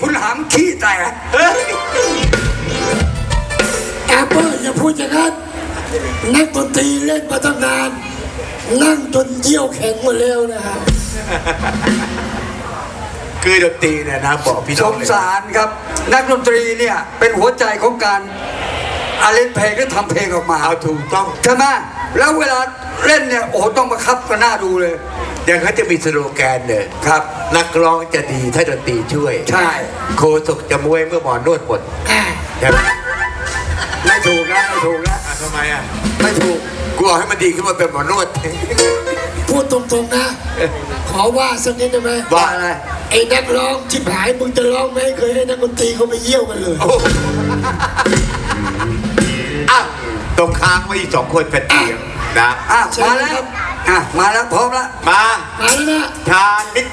คุณหามขี้แตกเฮ้ยแอปเปิลอย่าพูดอย่างนั้นนักดนตรีเล่นมาตั้งนาน นั่งจนเยี่ยวแข็งหมดแล้วนะฮะคือดนตรีเนี่ยนะบอกพี่สน้องงเลยสารครับ นักดนตรีเนี่ยเป็นหัวใจของการอาเล่นเพลงและทำเพลงออกมาเอาถูกต้อง ใช่ไหม แล้วเวลาเล่นเนี่ยโอ้โหต้องประคับกันหน้าดูเลย อย่างเขาจะมีสโลแกนเนี่ยครับ นักร้องจะดีถ้าดนตรีช่วยใช่ โคศกจะมวยเมื่อหมอนนวดหมดอ่าใช่ไหมไม่ถูกนะไม่ถูกนะอะทำไมอะไม่ถูกกูเอาให้มันดีขึ้นมาเป็นหมอนวด พูดตรงๆนะ ขอว่าสักนิดได้ไหมว่าอะไร ไอ้นักร้องที่หายมึงจะร้องไหมเคยให้นักดนตรีเขาไปเยี่ยวกันเลย โอ้อ้าว ตรงค้างไว้อีกสองคนเป็นเตียงนะ อะมาแล้วอะมาแล้วพร้อมแล้วมา มาแล้วนะทานมิต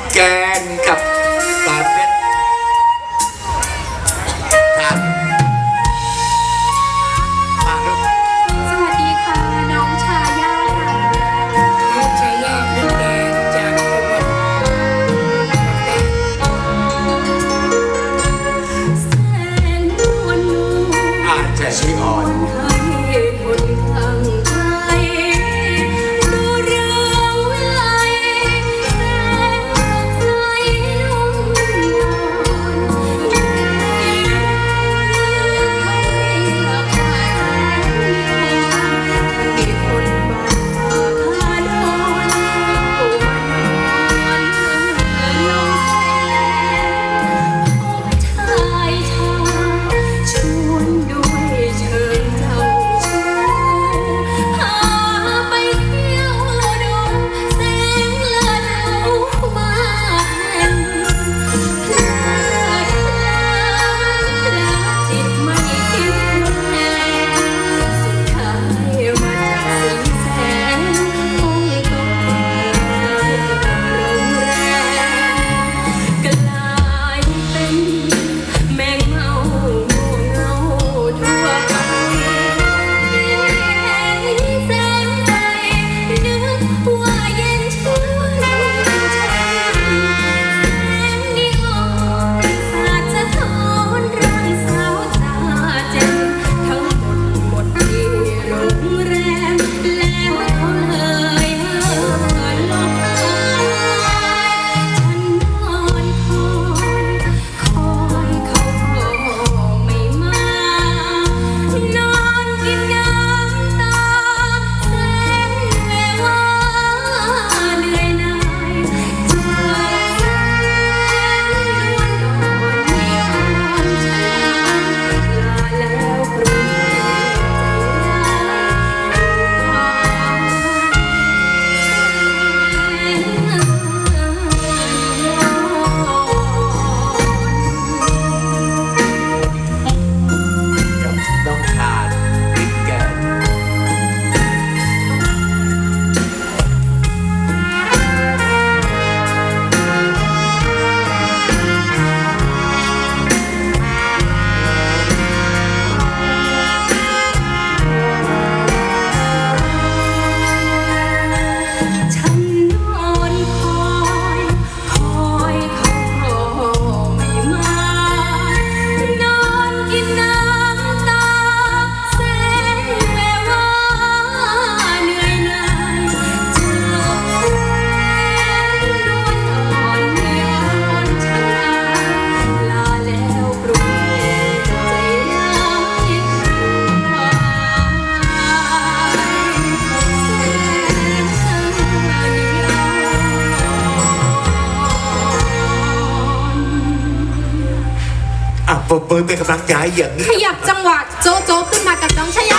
ปรบมือเป็นกำลังใจอย่างนี้ ขยับจังหวะโจะโจะขึ้นมากับน้องชายา